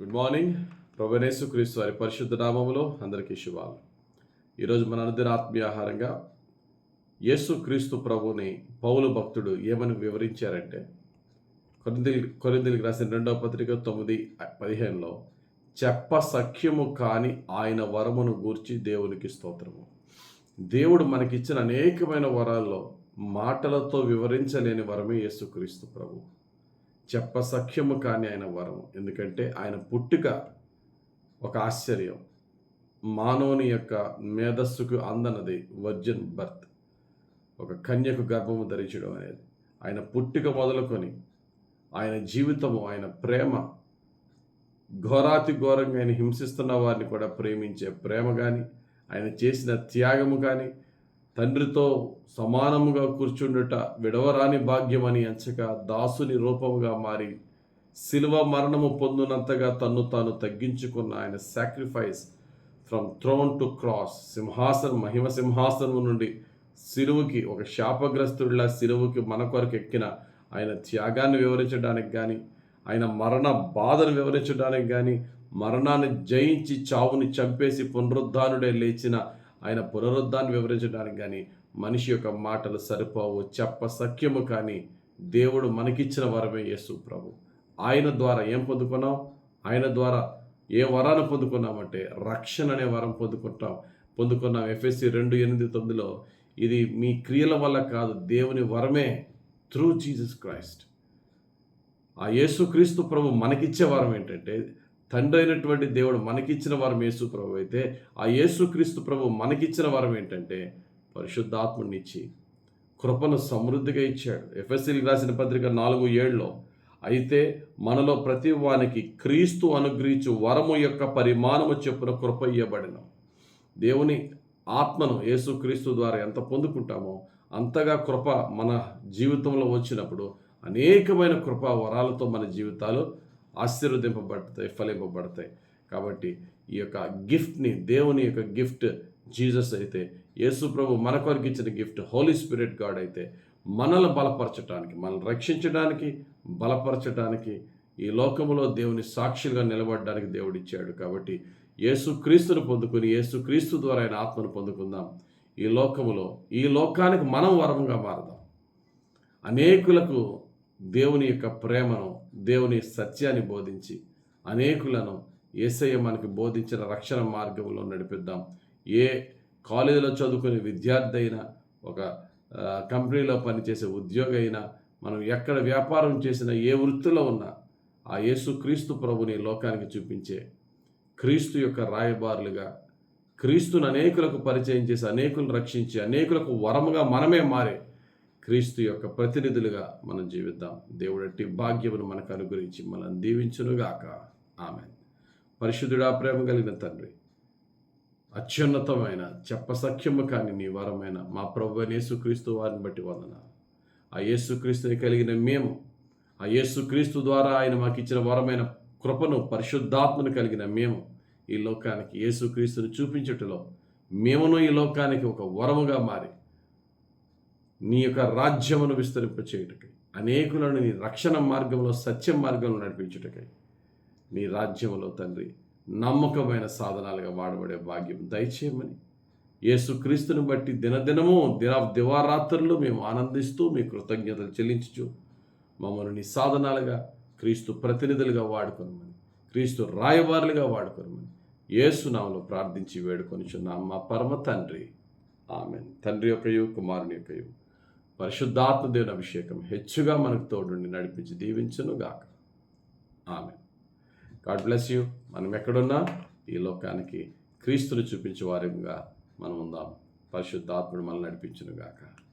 Good morning ప్రభనేసు క్రీస్తు వారి పరిశుద్ధ నామంలో అందరికీ శుభాలు. ఈరోజు మన అనుదిన ఆత్మీయ ఆహారంగా యేసు క్రీస్తు ప్రభుని పౌలు భక్తుడు ఏమని వివరించారంటే కొరిందిల్ కొరిందిలికి రాసిన రెండవ పత్రిక తొమ్మిది పదిహేనులో చెప్ప సఖ్యము కాని ఆయన వరమును గూర్చి దేవునికి స్తోత్రము. దేవుడు మనకిచ్చిన అనేకమైన వరాల్లో మాటలతో వివరించలేని వరమే యేసుక్రీస్తు ప్రభు. చెప్పసఖ్యము కానీ కాని ఆయన వరం ఎందుకంటే ఆయన పుట్టుక ఒక ఆశ్చర్యం. మానవుని యొక్క మేధస్సుకు అందనది వర్జిన్ బర్త్ ఒక కన్యకు గర్భము ధరించడం అనేది. ఆయన పుట్టుక మొదలుకొని ఆయన జీవితము ఆయన ప్రేమ ఘోరాతి ఘోరంగా ఆయన హింసిస్తున్న వారిని కూడా ప్రేమించే ప్రేమ కానీ ఆయన చేసిన త్యాగము కానీ తండ్రితో సమానముగా కూర్చుండుట విడవరాని భాగ్యమని ఎంచక దాసుని రూపముగా మారి శిలువ మరణము పొందినంతగా తన్ను తాను తగ్గించుకున్న ఆయన sacrifice from throne to cross సింహాసనం మహిమ సింహాసనము నుండి సిలువుకి ఒక శాపగ్రస్తుడిలా సిలువుకి మన కొరకు ఎక్కిన ఆయన త్యాగాన్ని వివరించడానికి కానీ ఆయన మరణ బాధను వివరించడానికి కానీ మరణాన్ని జయించి చావుని చంపేసి పునరుద్ధానుడే లేచిన ఆయన పునరుద్ధాన్ని వివరించడానికి కానీ మనిషి యొక్క మాటలు సరిపోవు చెప్ప సఖ్యము కానీ దేవుడు మనకిచ్చిన వరమే యేసు ప్రభు. ఆయన ద్వారా ఏం పొందుకున్నాం? ఆయన ద్వారా ఏ వరాన్ని పొందుకున్నామంటే రక్షణ అనే వరం పొందుకుంటాం. పొందుకున్నాం ఎఫ్ఎస్సి రెండు ఎనిమిది తొమ్మిదిలో ఇది మీ క్రియల వల్ల కాదు దేవుని వరమే త్రూ జీసస్ క్రైస్ట్ ఆ యేసుక్రీస్తు ప్రభు మనకిచ్చే వరం ఏంటంటే తండ్రి అయినటువంటి దేవుడు మనకిచ్చిన వరం యేసు ప్రభు అయితే ఆ యేసుక్రీస్తు ప్రభు మనకిచ్చిన వరం ఏంటంటే పరిశుద్ధాత్మనిచ్చి కృపను సమృద్ధిగా ఇచ్చాడు. ఎఫ్ఎస్సీకి రాసిన పత్రిక నాలుగు ఏళ్ళలో అయితే మనలో ప్రతి వానికి క్రీస్తు అనుగ్రహించు వరము యొక్క పరిమాణము చెప్పున కృప ఇవ్వబడిన దేవుని ఆత్మను యేసుక్రీస్తు ద్వారా ఎంత పొందుకుంటామో అంతగా కృప మన జీవితంలో వచ్చినప్పుడు అనేకమైన కృపా వరాలతో మన జీవితాలు ఆశీర్వదింపబడతాయి ఫలింపబడతాయి. కాబట్టి ఈ యొక్క గిఫ్ట్ని దేవుని యొక్క గిఫ్ట్ జీసస్ అయితే యేసు ప్రభు మన కొరకు ఇచ్చిన గిఫ్ట్ హోలీ స్పిరిట్ గాడ్ అయితే మనల్ని బలపరచడానికి మనల్ని రక్షించడానికి బలపరచడానికి ఈ లోకంలో దేవుని సాక్షిగా నిలబడడానికి దేవుడు ఇచ్చాడు. కాబట్టి యేసు క్రీస్తును పొందుకుని యేసు క్రీస్తు ద్వారా ఆయన ఆత్మను పొందుకుందాం. ఈ లోకములో ఈ లోకానికి మనం వరంగా మారదాం. అనేకులకు దేవుని యొక్క ప్రేమను దేవుని సత్యాన్ని బోధించి అనేకులను ఏసయ్య మనకి బోధించిన రక్షణ మార్గంలో నడిపిద్దాం. ఏ కాలేజీలో చదువుకునే విద్యార్థి అయినా ఒక కంపెనీలో పనిచేసే ఉద్యోగి అయినా మనం ఎక్కడ వ్యాపారం చేసినా ఏ వృత్తిలో ఉన్నా ఆ యేసు క్రీస్తు ప్రభుని లోకానికి చూపించే క్రీస్తు యొక్క రాయబారులుగా క్రీస్తును అనేకులకు పరిచయం చేసి అనేకులను రక్షించి అనేకులకు వరముగా మనమే మారే క్రీస్తు యొక్క ప్రతినిధులుగా మనం జీవిద్దాం. దేవుడట్టి భాగ్యమును మనకు అనుగ్రహించి మనం దీవించునుగాక. ఆమె పరిశుద్ధుడా ప్రేమ కలిగిన తండ్రి అత్యున్నతమైన చెప్పసఖ్యము కాని నీ వరమైన మా ప్రభు యేసుక్రీస్తు వారిని బట్టి వందన ఆ యేసుక్రీస్తుని కలిగిన మేము ఆ యేసుక్రీస్తు ద్వారా ఆయన మాకు ఇచ్చిన వరమైన కృపను పరిశుద్ధాత్మను కలిగిన మేము ఈ లోకానికి యేసుక్రీస్తుని చూపించుటలో మేమును ఈ లోకానికి ఒక వరముగా మారి నీ యొక్క రాజ్యమును విస్తరింపచేయుటకై అనేకులను నీ రక్షణ మార్గంలో సత్యం మార్గంలో నడిపించుటకై నీ రాజ్యములో తండ్రి నమ్మకమైన సాధనాలుగా వాడబడే భాగ్యం దయచేయమని యేసుక్రీస్తుని బట్టి దినదినము దిన దివారాత్రులు మేము ఆనందిస్తూ మీ కృతజ్ఞతలు చెల్లించు మమ్మల్ని నీ సాధనాలుగా క్రీస్తు ప్రతినిధులుగా వాడుకోనమని క్రీస్తు రాయబారులుగా వాడుకోనమని యేసునామలో ప్రార్థించి వేడుకొనిచున్నాం. మా పరమ తండ్రి. ఆమెన్. తండ్రి యొక్కయు కుమారుని యొక్కయు. పరిశుద్ధాత్మ దేవుని అభిషేకం హెచ్చుగా మనకు తోడుండి నడిపించి దీవించును గాక ఆమె గాడ్ బ్లెస్ యూ. మనం ఎక్కడున్నా ఈ లోకానికి క్రీస్తుని చూపించే వారిగా మనం ఉందాం. పరిశుద్ధాత్ముడు మనల్ని నడిపించును గాక